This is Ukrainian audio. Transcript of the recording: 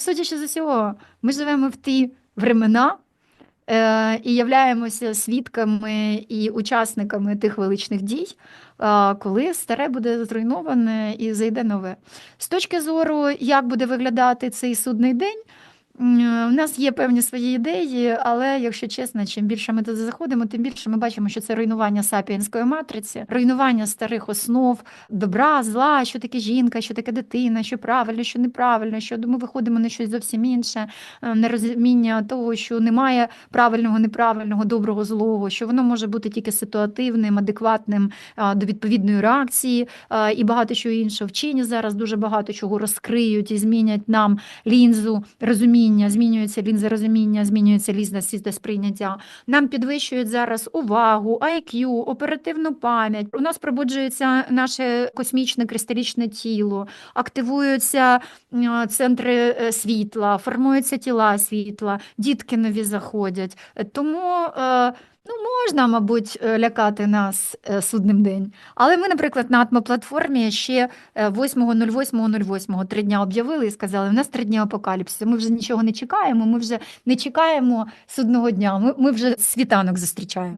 Судячи з усього, ми живемо в ті времена е, і являємося свідками і учасниками тих величних дій, е, коли старе буде зруйноване і зайде нове. З точки зору, як буде виглядати цей судний день. У нас є певні свої ідеї, але якщо чесно, чим більше ми туди заходимо, тим більше ми бачимо, що це руйнування сапіенської матриці, руйнування старих основ, добра, зла, що таке жінка, що таке дитина, що правильно, що неправильно, що ми виходимо на щось зовсім інше, е, нерозуміння того, що немає правильного, неправильного, доброго, злого, що воно може бути тільки ситуативним, адекватним до відповідної реакції і багато чого іншого. Вчені зараз дуже багато чого розкриють і змінять нам лінзу розуміння, змінюється лінза розуміння, змінюється лізна світосприйняття. Нам підвищують зараз увагу, IQ, оперативну пам'ять. У нас пробуджується наше космічне кристалічне тіло, активуються центри е, світла, формуються тіла світла, дітки нові заходять. Тому е, ну, можна, мабуть, е, лякати нас е, судним день. Але ми, наприклад, на атмоплатформі ще е, 8.08.08 три дня об'явили і сказали, у нас три дні апокаліпсису. Ми вже нічого не чекаємо, ми вже не чекаємо судного дня. Ми, ми вже світанок зустрічаємо.